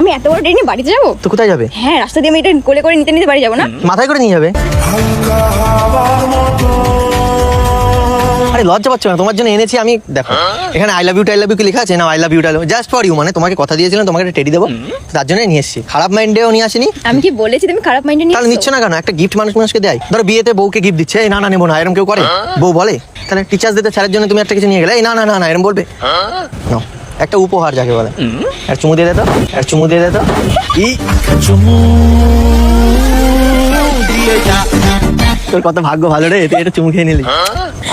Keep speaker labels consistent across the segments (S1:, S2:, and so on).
S1: আমি এত বড় ট্রেনে বাড়িতে যাব?
S2: তো কোথায় যাবে?
S1: হ্যাঁ রাস্তা দিয়ে আমি এটা কোলে করে নিতে নিতে বাড়ি যাব না?
S2: মাথায় করে নিয়ে যাবে? আরে লজ্জা পাচ্ছ না তোমার জন্য এনেছি আমি দেখো এখানে I love you I love you কি লেখা আছে? না I love you just for you মানে তোমাকে কথা দিয়েছিলাম তোমাকে একটা টেডি দেবো তার জন্য নিয়ে এসেছি। খারাপ মাইন্ডেও নিয়ে আসিনি?
S1: আমি কি বলেছি তুমি খারাপ মাইন্ডে নিয়ে
S2: তাহলে নিচ্ছ না কেন? একটা গিফট মানুষ মানুষকে দেয়। ধরো বিয়েতে বউকে গিফট দিচ্ছে এই না না নেব না। এরকম কেউ করে? বউ বলে? তাহলে টিচার্স দিতে স্যারের জন্য তুমি একটা কিছু নিয়ে গেলে? এই না না না না এরকম বলবে? নাও, একটা উপহার যাকে বলে। আর চুমু দিয়ে দে তো আর চুমু দিয়ে দে কি তোর কত ভাগ্য ভালো রে, তুই এটা চুমু খেয়ে নিলি।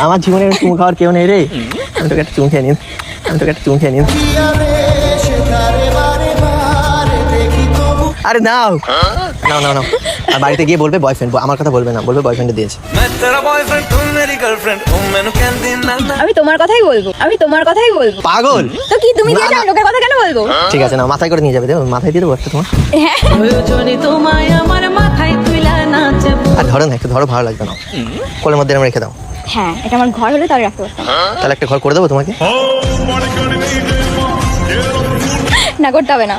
S2: আমার জীবনে চুমু খাওয়ার কেউ নেই রে। আমি তোকে একটা চুমু খেয়ে নিন, আমি তোকে একটা চুমু খেয়ে নিন। আরে নাও নাও নাও নাও। আর বাড়িতে গিয়ে বলবে বয়ফ্রেন্ড আমার কথা বলবে না বলবে বয়ফ্রেন্ড দিয়েছে।
S1: আমি তোমার কথাই বলব আমি তোমার কথাই বলব।
S2: পাগল?
S1: তো কি তুমি
S2: দিয়ে
S1: যাও লোকের কথা কেন বলব?
S2: ঠিক আছে না মাথায় করে নিয়ে যাবে দেবো মাথায় দিয়ে দেবো একটা তোমার।
S1: হ্যাঁ।
S3: তোমায় আমার মাথায় তুইলা নাচবো।
S2: আর ধরো না একটু ধরো ভালো লাগবে না। কোলের মধ্যে আমরা রেখে দাও।
S1: হ্যাঁ এটা আমার ঘর হলে তাহলে রাখতে পারতাম।
S2: তাহলে একটা ঘর করে দেবো তোমাকে?
S1: না করতে হবে না।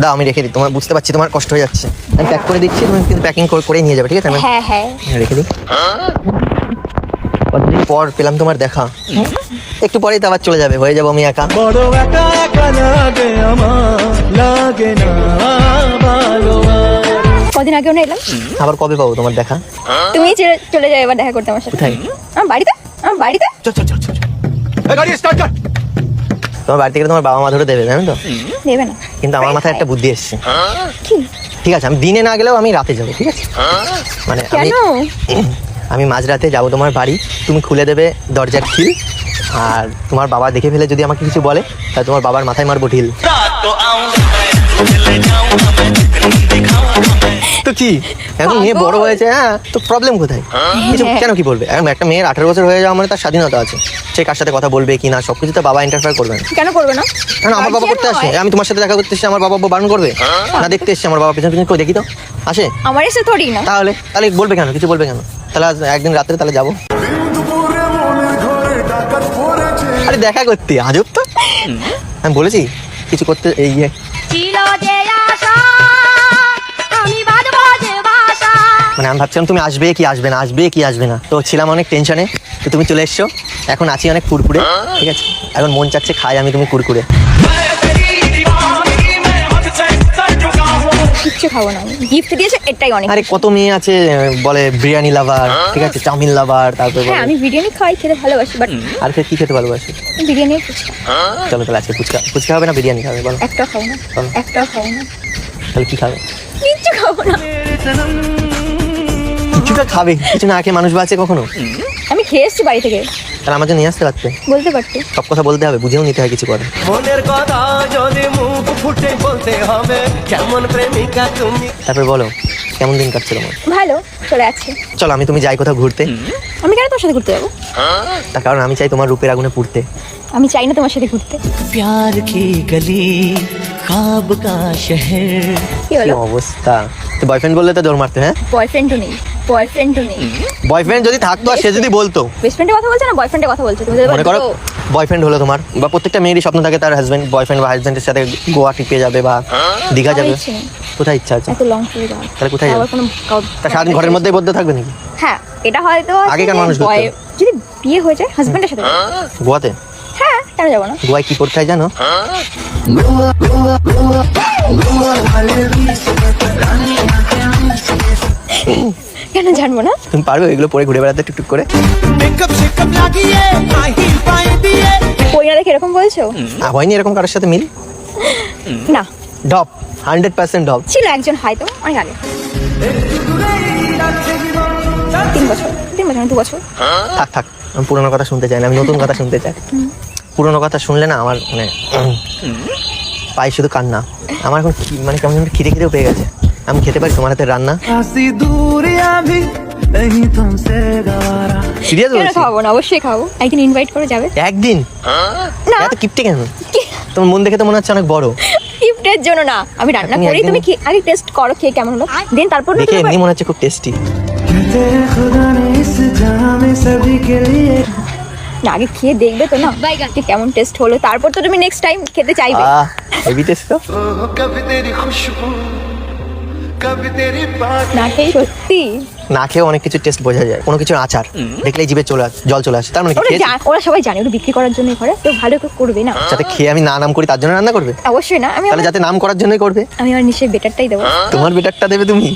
S2: দাও আমি রেখে দিই। তোমার বুঝতে পারছি তোমার কষ্ট হয়ে যাচ্ছে। আমি প্যাক করে দিচ্ছি তুমি কিন্তু প্যাকিং করে নিয়ে যাবে ঠিক আছে?
S1: হ্যাঁ হ্যাঁ।
S2: রেখে দিই। কতদিন পর পেলাম তোমার দেখা। একটু পরেই তো আবার চলে যাবে হয়ে যাব আমি একা।
S4: বড় একা একা লাগে আমার লাগে না ভালো
S1: কদিন আগেও না এলাম?
S2: আবার কবে পাবো তোমার দেখা?
S1: তুমি চলে- চলে যাও এবার দেখা করতে আমার সাথে।
S2: কোথায়?
S1: আমার বাড়িতে? আমার বাড়িতে?
S2: চল চল চল চল গাড়ি স্টার্ট কর। তোমার বাড়ি থেকে তোমার বাবা মা ধরে দেবে জানো তো?
S1: দেবে না।
S2: কিন্তু আমার মাথায় একটা বুদ্ধি এসছে।
S1: কি?
S2: ঠিক আছে আমি দিনে না গেলেও আমি রাতে যাব ঠিক আছে? মানে আমি আমি মাঝরাতে যাব তোমার বাড়ি তুমি খুলে দেবে দরজার খিল আর তোমার বাবা দেখে ফেলে যদি আমাকে কিছু বলে তাহলে তোমার বাবার মাথায় মারবো ঢিল। তো কি? এখন মেয়ে বড় হয়েছে হ্যাঁ? তো প্রবলেম কোথায়? কিছু কেন কি বলবে? এখন একটা মেয়ের আঠারো বছর হয়ে যাওয়া মানে তার স্বাধীনতা আছে। সে কার সাথে কথা বলবে কি না সবকিছু তো বাবা ইন্টারফেয়ার করবে না।
S1: কেন করবে না?
S2: কারণ আমার বাবা করতে আসে? আমি তোমার সাথে দেখা করতে এসেছি আমার বাবা বারণ করবে? না দেখতে এসেছি আমার বাবা পেছন পেছন করে দেখি তো। আসে?
S1: আমার এসে থরি না।
S2: তাহলে? তাহলে বলবে কেন? কিছু বলবে কেন? তাহলে একদিন রাত্রে তাহলে যাব। আরে দেখা করতে আজব তো। আমি বলেছি কিছু করতে এই ইয়ে। মানে আমি ভাবছিলাম তুমি আসবে কি আসবে না আসবে কি আসবে না। তো ছিলাম অনেক টেনশনে তো তুমি চলে এসছো। এখন আছি অনেক কুরকুরে ঠিক আছে? এখন মন চাচ্ছে খাই আমি তুমি কুরকুরে।
S1: কিচ্ছু খাব না গিফট দিয়েছে এটাই অনেক
S2: আরে কত মেয়ে আছে বলে বিরিয়ানি লাভার ঠিক আছে? চাউমিন লাভার তারপরে
S1: হ্যাঁ আমি বিরিয়ানি খাই খেতে ভালোবাসি বাট
S2: আর ফের কি খেতে ভালোবাসি?
S1: বিরিয়ানি ফুচকা।
S2: চলো তাহলে আজকে ফুচকা ফুচকা হবে না বিরিয়ানি খাবে বলো।
S1: খাব না।
S2: তাহলে কি খাবে?
S1: কিচ্ছু খাব না।
S2: কিছু খাবে? কিছু না খেয়ে মানুষ বাঁচে কখনো?
S1: আমি খেয়ে এসছি বাড়ি থেকে।
S2: তাহলে আমাকে নিয়ে আসতে পারতে
S1: বলতে পারতে
S2: সব কথা বলতে হবে বুঝেও নিতে হয় কিছু করে।
S4: মনের কথা যদি মুখ ফুটে বলতে হবে কেমন প্রেমিকা তুমি?
S2: তারপরে বলো কেমন দিন কাটছে তোমার?
S1: ভালো চলে যাচ্ছে।
S2: চলো আমি তুমি যাই কোথাও ঘুরতে।
S1: আমি কেন তোর সাথে ঘুরতে যাব?
S2: তার কারণ আমি চাই তোমার রূপের আগুনে পুড়তে।
S1: আমি চাই না তোমার সাথে ঘুরতে।
S3: প্যার কি গলি খাব
S1: কা
S2: শহর?
S1: কি
S2: অবস্থা? তো বয়ফ্রেন্ড বললে তো দৌড় মারতে হ্যাঁ?
S1: বয়ফ্রেন্ডও নেই। বয়ফ্রেন্ডও নেই।
S2: বয়ফ্রেন্ড যদি থাকতো আর সে যদি বলতো।
S1: বেস্ট ফ্রেন্ডের কথা বলছে না বয়ফ্রেন্ডের কথা বলছে? তুমি
S2: মনে করো বয়ফ্রেন্ড হলো তোমার বা প্রত্যেকটা মেয়েরই স্বপ্ন থাকে তার হাজবেন্ড বয়ফ্রেন্ড বা হাজবেন্ডের সাথে গোয়া টিপে যাবে বা দীঘা যাবে। কোথায় ইচ্ছা আছে?
S1: এত লং যাওয়ার।
S2: তাহলে কোথায় যাবে? তা সারাদিন ঘরের মধ্যেই বদ্ধ থাকবে নাকি?
S1: হ্যাঁ এটা হয়তো
S2: আগেকার মানুষ
S1: যদি বিয়ে হয়ে যায় হাজবেন্ডের সাথে।
S2: গোয়াতে?
S1: হ্যাঁ কেন যাব না?
S2: গোয়ায় কি করতে হয় জানো?
S1: কেন জানব না?
S2: তুমি পারবে এগুলো পরে ঘুরে বেড়াতে টুকটুক করে।
S4: মেকআপ শেকআপ লাগিয়ে দিয়ে।
S1: না দেখে এরকম বলছো?
S2: আহ, হয়নি এরকম কারোর সাথে মিল?
S1: না।
S2: ডপ হান্ড্রেড পার্সেন্ট ডপ
S1: ছিল একজন হয়তো অনেক আগে। তিন বছর তিন বছর দু বছর।
S2: থাক থাক আমি পুরোনো কথা শুনতে চাই না আমি নতুন কথা শুনতে চাই। পুরোনো কথা শুনলে না আমার মানে পাই শুধু কান্না। আমার এখন মানে কেমন খিদে খিদেও পেয়ে গেছে। আমি খেতে পারি তোমার হাতের রান্না?
S1: খাব না? অবশ্যই খাব। একদিন ইনভাইট করে যাবে।
S2: একদিন? কেন? তোমার দেখে তো মনে হচ্ছে অনেক বড়।
S1: না। আমি রান্না তুমি টেস্ট করো খেয়ে কেমন হলো। তারপর
S2: দেখে মনে হচ্ছে খুব টেস্টি
S1: আগে খেয়ে দেখবে তো না কেমন টেস্ট হলো। তারপর তো তুমি নেক্সট টাইম খেতে চাইবে। নাকে সত্যি?
S2: না খেয়ে অনেক কিছু টেস্ট বোঝা যায়। কোনো কিছু আচার। দেখলে জিভে চলে আসে জল চলে আসে। তার মানে
S1: ওরা সবাই জানে ওটা বিক্রি করার জন্য করে। তো ভালো করে করবে না।
S2: যাতে খেয়ে আমি না নাম করি তার জন্য রান্না করবে?
S1: অবশ্যই না আমি
S2: তাহলে যাতে নাম করার জন্যই করবে?
S1: আমি আমার নিশ্চয়ই বেটারটাই দেবো। হ্যাঁ।
S2: তোমার বেটারটা দেবে তুমি?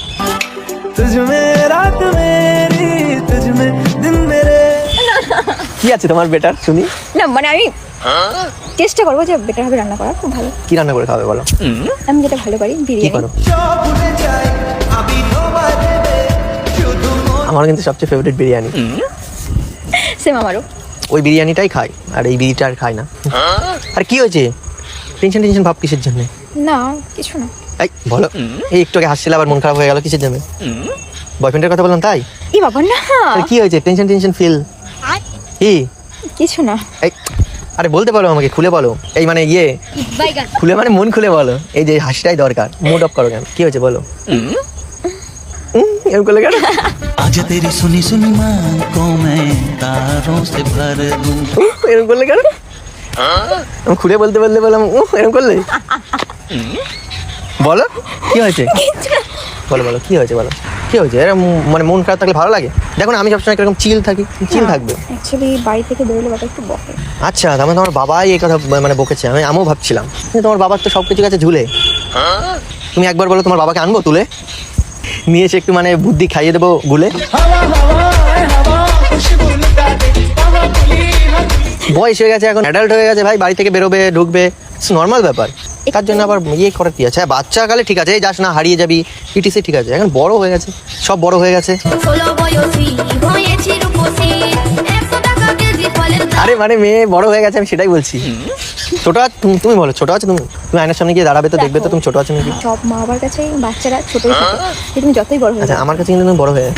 S2: কি আছে তোমার বেটার? শুনি।
S1: না মানে আমি চেষ্টা করব যে বেটার হবে রান্না করা খুব ভালো।
S2: কি রান্না করে খাবে বলো?
S1: আমি যেটা ভালো পারি বিরিয়ানি।
S2: করো? আমার কিন্তু সবচেয়ে ফেভারিট বিরিয়ানি।
S1: সেম আমারও।
S2: ওই বিরিয়ানিটাই খাই আর এই বিরিটা আর খাই না। আর কি হয়েছে? টেনশন টেনশন ভাব কিসের জন্য?
S1: না কিছু না।
S2: এই বলো। এই একটু আগে হাসছিল আবার মন খারাপ হয়ে গেল কিসের জন্য? বয়ফ্রেন্ডের কথা বললাম তাই?
S1: ই বাবা না।
S2: আরে কি হয়েছে? টেনশন টেনশন ফিল কি?
S1: কিছু না।
S2: এই আরে বলতে পারো আমাকে খুলে বলো এই মানে ইয়ে খুলে মানে মন খুলে বলো এই যে হাসিটাই দরকার মুড অফ করো কেন কি হয়েছে বলো উম, এরকম করলে কেন
S5: आज तेरी सुनी सुनी माँ को मैं तारों से भर दूं
S2: উম, এরকম করলে কেন আমি খুলে বলতে বলতে বললাম উহ, এরকম করলে বলো কি হয়েছে বলো বলো কি হয়েছে বলো কি হয়েছে? এরকম মানে মন খারাপ থাকলে ভালো লাগে? দেখো না আমি সবসময় এরকম চিল থাকি চিল থাকবে।
S1: অ্যাকচুয়ালি বাড়ি থেকে বেরোলে বাবা একটু বকে।
S2: আচ্ছা তার তোমার বাবাই এই কথা মানে বকেছে। আমি আমিও ভাবছিলাম। তোমার বাবার তো সব কিছু কাছে ঝুলে। তুমি একবার বলো তোমার বাবাকে আনব তুলে? নিয়ে এসে একটু মানে বুদ্ধি খাইয়ে দেবো গুলে। বয়স হয়ে গেছে এখন অ্যাডাল্ট হয়ে গেছে ভাই বাড়ি থেকে বেরোবে ঢুকবে। নর্মাল ব্যাপার। তার জন্য আবার ইয়ে করার কি আছে হ্যাঁ বাচ্চাকালে ঠিক আছে এই যাস না হারিয়ে যাবি ইটিসি ঠিক আছে এখন বড় হয়ে গেছে সব বড় হয়ে গেছে। আরে মানে মেয়ে বড় হয়ে গেছে আমি সেটাই বলছি। ছোট আছ- তুমি তুমি বলো ছোট আছে তুমি? তুমি আয়নার সামনে গিয়ে দাঁড়াবে তো দেখবে তো তুমি ছোট আছো নাকি?
S1: সব মা বাবার কাছে বাচ্চারা ছোটই থাকে তুমি যতই বড় হয়ে
S2: আচ্ছা আমার কাছে কিন্তু তুমি বড় হয়ে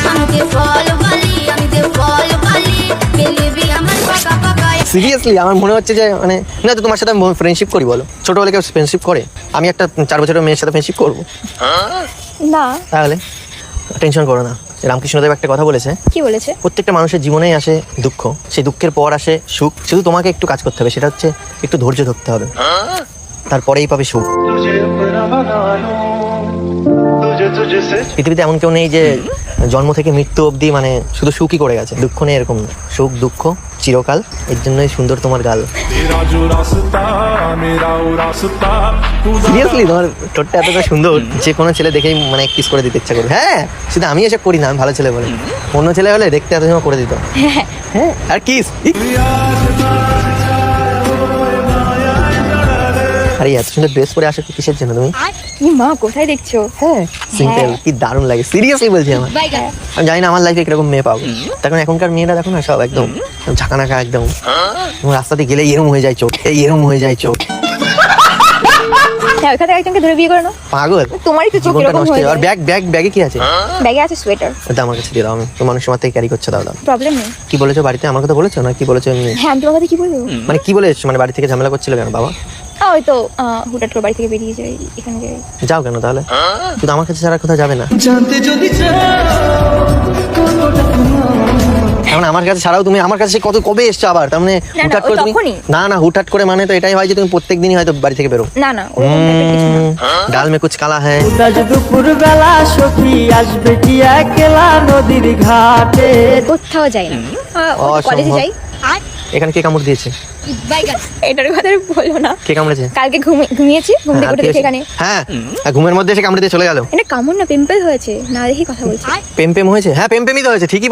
S2: সিরিয়াসলি আমার মনে হচ্ছে যে মানে না তো তোমার সাথে আমি ফ্রেন্ডশিপ করি বলো। ছোটবেলা কেউ ফ্রেন্ডশিপ করে? আমি একটা চার বছরের মেয়ের সাথে ফ্রেন্ডশিপ করব।
S1: না।
S2: তাহলে টেনশন করো না। রামকৃষ্ণদেব একটা কথা বলেছে।
S1: কি বলেছে?
S2: প্রত্যেকটা মানুষের জীবনেই আসে দুঃখ। সেই দুঃখের পর আসে সুখ। শুধু তোমাকে একটু কাজ করতে হবে সেটা হচ্ছে একটু ধৈর্য ধরতে হবে। তারপরেই পাবে সুখ। পৃথিবীতে এমন কেউ নেই যে জন্ম থেকে মৃত্যু অবধি মানে শুধু সুখই করে গেছে। দুঃখ নেই এরকম সুখ দুঃখ চিরকাল। এর জন্যই সুন্দর তোমার গাল। সিরিয়াসলি তোমার ঠোঁটটা এতটা সুন্দর যে কোনো ছেলে দেখেই মানে কিস করে দিতে ইচ্ছা করে হ্যাঁ শুধু আমি এসব করি না আমি ভালো ছেলে বলে। অন্য ছেলে হলে দেখতে এত সময় করে দিত। হ্যাঁ।, হ্যাঁ আর কিস আরে এত সুন্দর ড্রেস পরে আসো কিসের জন্য তুমি?
S1: কি মা কোথায় দেখছ?
S2: হ্যাঁ সিম্পল কি দারুণ লাগে সিরিয়াসলি বলছি আমার। আমি জানি না আমার লাইফে কীরকম মেয়ে পাবো। তখন এখনকার মেয়েরা দেখো না সব একদম ঝাঁকানাকা একদম। রাস্তাতে গেলে এরম হয়ে যায় চোখ এই এরম হয়ে যায় চোখ।
S1: হ্যাঁ ওইখান একজনকে ধরে বিয়ে করে নাও।
S2: পাগল।
S1: তোমারই তো চোখ
S2: জীবনটা
S1: এরকম হয়ে
S2: হয়ে আর ব্যাগ ব্যাগ ব্যাগে কি আছে?
S1: ব্যাগে আছে সোয়েটার
S2: ওটা আমার কাছে দিয়ে দাও আমি তো মানুষ ক্যারি করছে দাও দাও।
S1: প্রবলেম নেই।
S2: কি বলেছ বাড়িতে? আমার কথা বলেছ না কি বলেছ এমনি?
S1: হ্যাঁ আমি তোমার কথা কি বলব?
S2: মানে কি বলে এসছো? মানে বাড়ি থেকে ঝামেলা করছিল কেন বাবা? যাও কেন তাহলে? শুধু আমার কাছে ছাড়া কোথাও যাবে না। এখন আমার কাছে ছাড়াও তুমি আমার কাছে কত কবে এসছো আবার? তার মানে হুটহাট করে তুমি না না হুটহাট করে মানে তো এটাই হয় যে তুমি প্রত্যেকদিনই হয়তো বাড়ি থেকে বেরো।
S1: না না
S2: ডাল মে কুছ কালা
S6: হ্যাঁ। দুপুর বেলা আসবে কি একলা নদীর ঘাটে?
S1: কোথাও যাই না। কলেজে যাই।
S2: আর এখানে কে কামড় দিয়েছে?
S1: না।
S2: কে কামড়েছে?
S1: কালকে ঘুমিয়েছি
S2: হ্যাঁ,
S1: এখানে।
S2: হ্যাঁ ঘুমের মধ্যে এসে কামড়ে দিয়ে চলে
S1: কামড় না হয়েছে। না
S2: হয়েছে? হ্যাঁ তো হয়েছে ঠিকই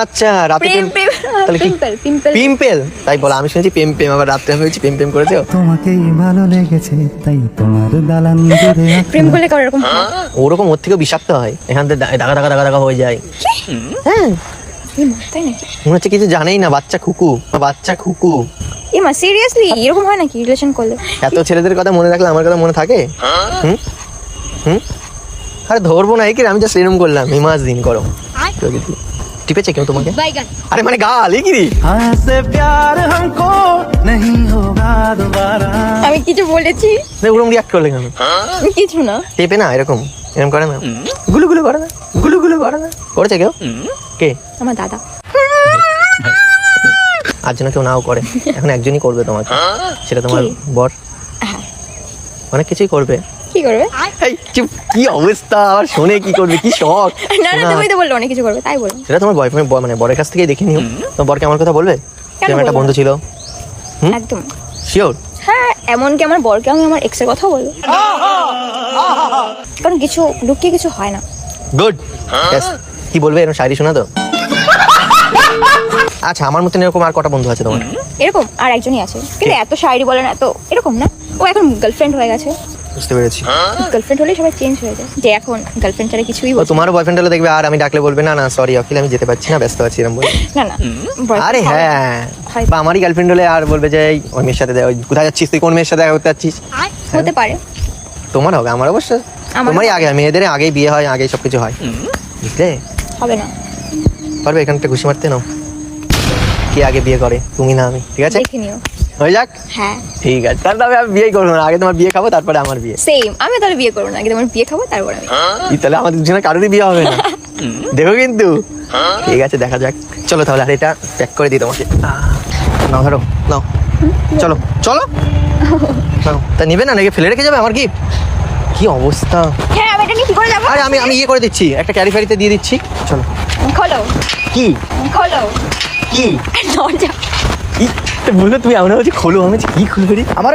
S2: আচ্ছা রাতে তাহলে কি?
S1: পিম্পল পিম্পল
S2: পিম্পেল তাই বলো আমি শুনেছি প্রেম প্রেম আবার রাত্রে আমি হয়েছি প্রেম প্রেম করেছ?
S6: তোমাকেই ভালো লেগেছে তাই তোমার দালান
S1: প্রেম করলে কারও এরকম
S2: ওরকম ওর থেকেও বিষাক্ত হয় এখান থেকে দা- দাগা দাগা দাগা দাগা হয়ে যায়। হ্যাঁ।
S1: তাই
S2: মনে হচ্ছে কিছু জানেই না বাচ্চা খুকু বাচ্চা খুকু।
S1: এ মা সিরিয়াসলি এরকম হয় নাকি রিলেশন করলে?
S2: এত ছেলেদের কথা মনে রাখলে আমার কথা মনে থাকে? হুম? হুম? আরে ধরবো না এই কি রে, আমি জাস্ট এরম করলাম হিমাস দিন করো। প্রকৃতি। টিপেছে কেউ তোমাকে? আরে মানে গাল কি রে?
S1: আমি কিছু বলেছি?
S2: ওরকম রিয়াক্ট করলে কেন?
S1: কিছু না।
S2: টেপে না এরকম। এরকম করে না। গুলু গুলু করে না। গুলু গুলু করে না। করেছে কেউ? কে?
S1: আমার দাদা।
S2: আর যেন কেউ নাও করে। এখন একজনই করবে তোমাকে। হ্যাঁ। সেটা তোমার বর।
S1: হ্যাঁ।
S2: অনেক কিছুই করবে।
S1: কি করবে?
S2: এই চুপ কি অবস্থা? আর শোনে কি করবে? কি শখ?
S1: না না তুমি তো বলল অনেক কিছু করবে তাই বলল
S2: সেটা তোমার বয়ফ্রেন্ড মানে বরের কাছ থেকেই দেখে নিও। তোমার বরকে আমার কথা বলবে?
S1: কেন
S2: একটা বন্ধু ছিল।
S1: একদম।
S2: শিওর
S1: হ্যাঁ এমনকি আমার বরকে আমি আমার এক্সের কথাও বলব। কারণ কিছু লুকিয়ে কিছু হয় না।
S2: গুড কি বলবে? এরকম শায়রি শোনা তো। আচ্ছা আমার মতন এরকম আর কটা বন্ধু আছে তোমার?
S1: এরকম আর একজনই আছে। কিন্তু এত শায়রি বলে না এত এরকম না। ও এখন গার্লফ্রেন্ড হয়ে গেছে।
S2: বুঝতে পেরেছি।
S1: গার্লফ্রেন্ড হলেই সবাই চেঞ্জ হয়ে যায়। যে এখন গার্লফ্রেন্ড ছাড়া কিছুই
S2: ও
S1: বলছে
S2: তোমারও বয়ফ্রেন্ড হলে দেখবে আর আমি ডাকলে বলবে না না সরি অখিল আমি যেতে পারছি না ব্যস্ত আছি এরকম বলবে
S1: না না
S2: আরে হ্যাঁ। বা আমারই গার্লফ্রেন্ড হলে আর বলবে যে ওই মেয়ের সাথে ওই কোথায় যাচ্ছিস তুই? কোন মেয়ের সাথে দেখা করতে যাচ্ছিস?
S1: হতে পারে।
S2: তোমার হবে আমার অবশ্য। তোমারই আগে মেয়েদের আগেই বিয়ে হয় আগেই সবকিছু হয়। বুঝলে?
S1: হবে না।
S2: পারবে এখানটা ঘুষি মারতে নাও। কে আগে বিয়ে করে? তুমি না আমি ঠিক আছে?
S1: দেখে নিও।
S2: হয়ে যাক?
S1: হ্যাঁ।
S2: ঠিক আছে। তাহলে আমি বিয়ে করব না। আগে তোমার বিয়ে খাব তারপরে আমার বিয়ে।
S1: সেম আমি তাহলে বিয়ে করব না। আগে তোমার বিয়ে খাব তারপর আমি।
S2: তাহলে আমাদের দুজনে কারোরই বিয়ে হবে না। দেখো কিন্তু। ঠিক আছে দেখা যাক। চলো তাহলে আর এটা প্যাক করে দিই তোমাকে। নাও ধরো নাও। চলো চলো। তা নিবে না? নাকি ফেলে রেখে যাবে? আমার গিফট কি অবস্থা?
S1: হ্যাঁ আমি এটা নিয়ে কি করে যাব?
S2: আরে আমি আমি ইয়ে করে দিচ্ছি। একটা ক্যারি ফ্যারিতে দিয়ে দিচ্ছি। চলো।
S1: খোলো।
S2: কি?
S1: খোলো।
S2: কি?
S1: দরজা।
S2: বলল তুমি আমরা হচ্ছে খোলো আমি কি খুলবে? আমার